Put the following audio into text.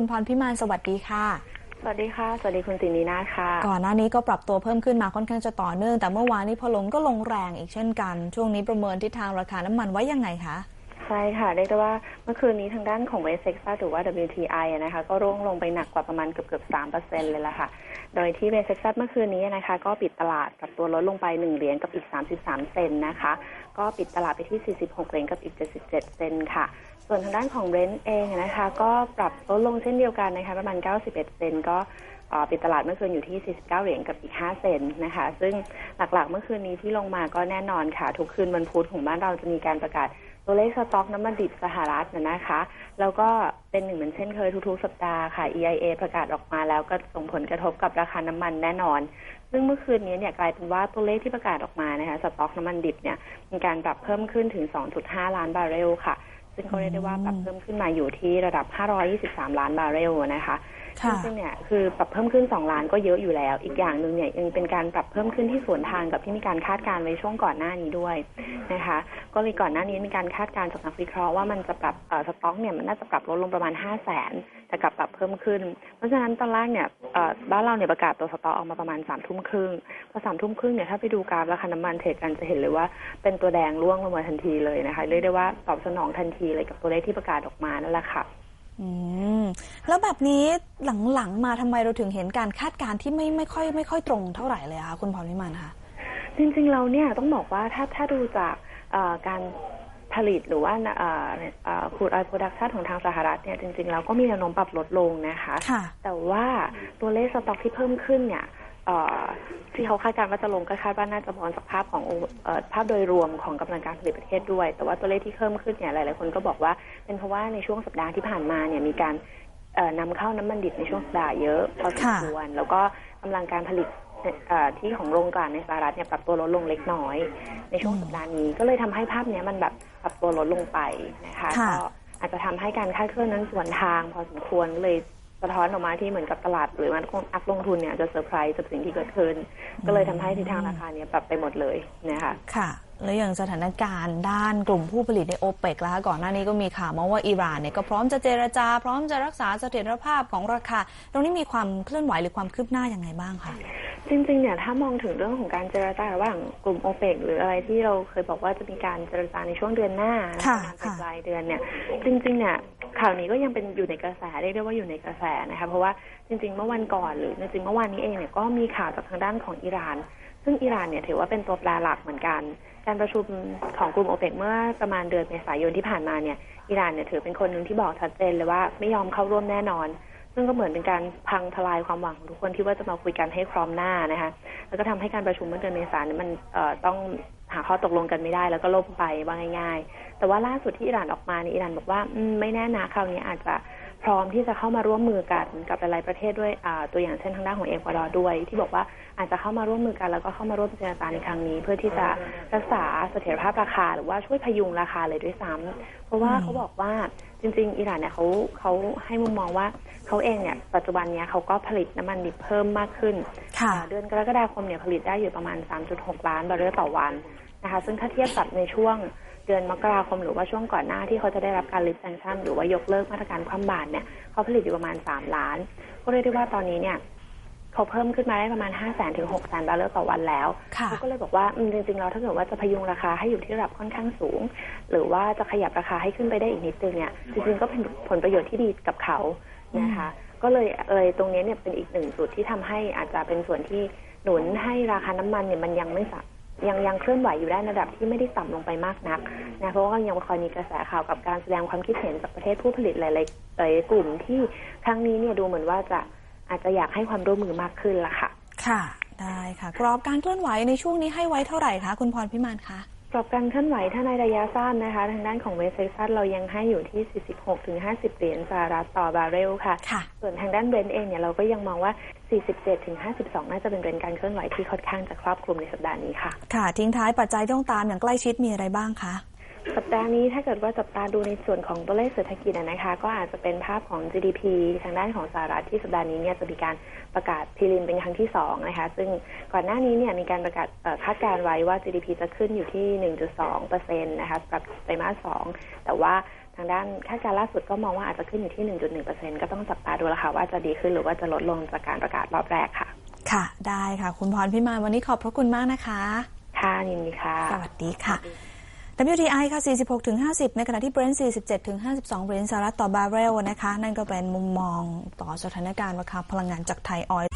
คุณพรพิมานสวัสดีค่ะ สวัสดีค่ะ สวัสดีคุณสินีนาถค่ะ ก่อนหน้านี้ก็ปรับตัวเพิ่มขึ้นมาค่อนข้างจะต่อเนื่อง แต่เมื่อวานนี้พอลงก็ลงแรงอีกเช่นกัน ช่วงนี้ประเมินทิศทางราคาน้ำมันไว้ยังไงคะ ใช่ค่ะ เรียกได้ว่าเมื่อคืนนี้ทางด้านของเวสเซ็กซัสหรือว่า WTI นะคะ ก็ร่วงลงไปหนักกว่าประมาณเกือบเกือบสามเปอร์เซ็นเลยละค่ะ โดยที่เวสเซ็กซัสเมื่อคืนนี้นะคะ ก็ปิดตลาดปรับตัวลดลงไปหนึ่งเหรียญกับอีก33เซนนะคะ ก็ปิดตลาดไปที่46เหรียญกับอีก77เจ็ดเซนค่ะ ส่วนทางด้านของเรนท์เองนะคะ ก็ปรับลดลงเช่นเดียวกันนะคะ ประมาณ91เซนต์ก็ดเอ่อปิดตลาดเมื่อคืนอยู่ที่ 49 เหรียญกับอีก 5 เซนนะคะ ซึ่งหลักๆ เมื่อคืนนี้ที่ลงมาก็แน่นอนค่ะ ทุกคืนวันพุธของบ้านเราจะมีการประกาศ ตัวเลขสต็อกน้ำมันดิบสหรัฐนะนะคะ แล้วก็เป็นหนึ่งเหมือนเช่นเคยทุกๆ สัปดาห์ค่ะ EIA ประกาศออกมาแล้วก็ส่งผลกระทบกับราคาน้ำมันแน่นอน ซึ่งเมื่อคืนนี้เนี่ยกลายเป็นว่าตัวเลขที่ประกาศออกมานะคะสต็อกน้ำมันดิบเนี่ยมีการปรับเพิ่มขึ้นถึง 2.5 ล้านบาร์เรลค่ะ ซึ่งเขาเรียกได้ว่าปรับเพิ่มขึ้นมาอยู่ที่ระดับ 523 ล้านบาร์เรลนะคะ ค่ะซึ่งเนี่ยคือปรับเพิ่มขึ้น 2 ล้านก็เยอะอยู่แล้ว อีกอย่างหนึ่งเนี่ยยังเป็นการปรับเพิ่มขึ้นที่สวนทางกับที่มีการคาดการณ์ไว้ช่วงก่อนหน้านี้ด้วยนะคะ ก็เลยก่อนหน้านี้มีการคาดการณ์จากนักวิเคราะห์ว่ามันจะปรับสต็อกเนี่ยมันน่าจะปรับลดลงประมาณ 5 0 0แสนแต่กลับปรับเพิ่มขึ้น เพราะฉะนั้นตอนแรกเนี่ยบ้านเราเนี่ยประกาศตัวสต็อกออกมาประมาณ3ามทุ่มครึ่งพอสามทุ่มครึ่งเนี่ยถ้าไปดูกราฟราคาน้ำมันเทรดกันจะเห็นเลยว่าเป็นตัวแดงร่วงลงมาทันทีเลยนะคะเรียกได้ว่าตอบสนองทันทีเลยกับตัวเลขที่ประกาศออกมานั่นแหละค่ะ อืมแล้วแบบนี้หลังๆมาทำไมเราถึงเห็นการคาดการณ์ที่ไม่ไม่ค่อยไม่ค่อยตรงเท่าไหร่เลยคะคุณพรพิมานคะจริงๆเราเนี่ยต้องบอกว่าถ้าถ้าดูจากเอ่อการผลิตหรือว่าคูดออยล์โปรดักชันของทางสหรัฐเนี่ยจริงๆเราก็มีแนวโน้มปรับลดลงนะคะ ค่ะ แต่ว่าตัวเลขสต็อกที่เพิ่มขึ้นเนี่ยเอ่อ ที่เขาคาดการณ์ว่าจะลงก็คาดว่าน่าจะบอนสภาพของเอ่อภาพโดยรวมของกำลังการผลิตประเทศด้วย แต่ว่าตัวเลขที่เพิ่มขึ้นเนี่ยหลาย ๆ คนก็บอกว่า เป็นเพราะว่าในช่วงสัปดาห์ที่ผ่านมาเนี่ยมีการเอ่อนำเข้าน้ำมันดิบในช่วงสัปดาห์เยอะพอสมค่ะควรแล้วก็กำลังการผลิตเอ่อที่ของโรงกลั่นในสหรัฐเนี่ยปรับตัวลดลงเล็กน้อย ในช่วงสัปดาห์นี้ก็เลยทำให้ภาพเนี้ยมันแบบปรับตัวลดลงไปนะคะค่ะก็อาจจะทำให้การคาดเคลื่อนนั้นสวนทางพอสมควรก็เลย สะท้อนออกมาที่เหมือนกับตลาด หรือว่านักลงทุนเนี่ยจะเซอร์ไพรส์กับสิ่งที่เกิดขึ้น ก็เลยทำให้ทิศทางราคาเนี่ยปรับไปหมดเลยนะคะค่ะแล้วอย่างสถานการณ์ด้านกลุ่มผู้ผลิตในโอเปกแล้วคะก่อนหน้านี้ก็มีข่าวมาว่าอิหร่านเนี่ยก็พร้อมจะเจรจา พร้อมจะรักษาเสถียรภาพของราคา ตรงนี้มีความเคลื่อนไหวหรือความคืบหน้ายังไงบ้างคะจริงๆเนี่ยถ้ามองถึงเรื่องของการเจรจาระหว่างกลุ่มโอเปกหรืออะไรที่เราเคยบอกว่าจะมีการเจรจาในช่วงเดือนหน้านะค่ะประมาณค่ะปลายเดือนเนี่ยจริงๆเนี่ย ข่าวนี้ก็ยังเป็นอยู่ในกระแสเรียกได้ว่าอยู่ในกระแสนะคะเพราะว่าจริง ๆ เมื่อวันก่อนหรือจริงๆเมื่อวานนี้เองเนี่ยก็มีข่าวจากทางด้านของอิหร่าน ซึ่งอิหร่านเนี่ยถือว่าเป็นตัวแปรหลักเหมือนกัน การประชุมของกลุ่มโอเปกเมื่อประมาณเดือนเมษายนที่ผ่านมาเนี่ยอิหร่านเนี่ยถือเป็นคนหนึ่งที่บอกชัดเจนเลยว่าไม่ยอมเข้าร่วมแน่นอน ซึ่งก็เหมือนเป็นการพังทลายความหวังของทุกคนที่ว่าจะมาคุยกันให้พร้อมหน้านะคะแล้วก็ทำให้การประชุมเมื่อเดือนเมษายนมันต้องหาข้อตกลงกันไม่ได้ แล้วก็ล่มไปว่าง่าย ๆ แต่ว่าล่าสุดที่อิหร่านออกมาเนี่ยอิหร่านบอกว่าไม่แน่นะคราวนี้อาจจะ ร้อมที่จะเข้ามาร่วมมือกันกับหลายๆประเทศด้วยอ่าตัวอย่างเช่นทางด้านของเอกวาดอร์ด้วย ที่บอกว่าอาจจะเข้ามาร่วมมือกันแล้วก็เข้ามาร่วมเจรจาในครั้งนี้ เพื่อที่จะรักษาเสถียรภาพราคา หรือว่าช่วยพยุงราคาเลยด้วยซ้ำเพราะว่าอืมเขาบอกว่าจริง ๆ อิหร่านเนี่ยเขาเขาให้มุมมองว่าเขาเองเนี่ยปัจจุบันเนี้ยเขาก็ผลิตน้ำมันดิบเพิ่มมากขึ้นค่ะเดือนกรกฎาคมเนี่ยผลิตได้อยู่ประมาณ 3.6 ล้านบาร์เรลต่อวันนะคะซึ่งถ้าเทียบกับในช่วง เดือนมกราคมหรือว่าช่วงก่อนหน้าที่เขาจะได้รับการลิฟต์แซงชั่นหรือว่ายกเลิกมาตรการคว่ำบาตรเนี่ยเขาผลิตอยู่ประมาณ 3 ล้าน ก็เรียกได้ว่าตอนนี้เนี่ยเขาเพิ่มขึ้นมาได้ประมาณ 5 0 0 0 0 0ถึง6 0 0 0 0บาร์เรลต่อวันแล้วค่ะเขาก็เลยบอกว่าอืมจริงๆแล้วถ้าเกิดว่าจะพยุงราคาให้อยู่ที่ระดับค่อนข้างสูง หรือว่าจะขยับราคาให้ขึ้นไปได้อีกนิดนึงเนี่ยจริงๆก็เป็นผลประโยชน์ที่ดีกับเขานะคะ ก็เลยเลยตรงนี้เนี่ยเป็นอีกหนึ่งจุดที่ทำให้อาจจะเป็นส่วนที่หนุนให้ราคาน้ำมันเนี่ยมันยังไม่สั ยังยังเคลื่อนไหวอยู่ได้ในระดับที่ไม่ได้ต่ำลงไปมากนักนะเพราะว่ายังคอยมีกระแสข่าวกับการแสดงความคิดเห็นจากประเทศผู้ผลิตหลายๆหลายๆกลุ่มที่ครั้งนี้เนี่ยดูเหมือนว่าจะอาจจะอยากให้ความร่วมมือมากขึ้นละค่ะ ค่ะ ได้ค่ะ กรอบการเคลื่อนไหวในช่วงนี้ให้ไว้เท่าไหร่คะคุณพรพิมานคะ กรอบการเคลื่อนไหวถ้าในระยะสั้นนะคะ ทางด้านของเวสเซ็กซัสเรายังให้อยู่ที่ 46ถึง50 เหรียญสหรัฐต่อบาร์เรลค่ะค่ะส่วนทางด้านเบรนท์เองเนี่ยเราก็ยังมองว่า 47ถึง52 น่าจะเป็นเทรนด์การเคลื่อนไหวที่ค่อนข้างจะครอบคลุมในสัปดาห์นี้ค่ะ ค่ะ ทิ้งท้ายปัจจัยที่ต้องตามอย่างใกล้ชิดมีอะไรบ้างคะสัป ดาห์นี้ถ้าเกิดว่าจับตาดูในส่วนของตัวเลขเศรษฐกิจอะนะคะ ก็อาจจะเป็นภาพของ GDP ทางด้านของสหรัฐที่สัปดาห์นี้เนี่ยจะมีการประกาศพรีลิมเป็นครั้งที่สองนะคะซึ่งก่อนหน้านี้เนี่ยมีการประกาศเอ่อคาดการณ์ไว้ว่า GDP จะขึ้นอยู่ที่ 1.2เปอร์เซ็นต์นะคะสำหรับไตรมาสสองแต่ว่าทางด้านคาดการณ์ล่าสุดก็มองว่าอาจจะขึ้นอยู่ที่ 1.1เปอร์เซ็นต์ก็ต้องจับตาดูแล้วค่ะว่าจะดีขึ้นหรือว่าจะลดลงจากการประกาศรอบแรกค่ะ ค่ะ ได้ค่ะ คุณพรพิมานวันนี้ขอบพระคุณมากนะคะ ค่ะยินดีค่ะ สวัสดีค่ะ WTI ค่ะ 46ถึง50 ในขณะที่ Brent 47ถึง52 เหรียญสหรัฐต่อบาร์เรลนะคะ นั่นก็เป็นมุมมองต่อสถานการณ์ราคาพลังงานจากไทยออยล์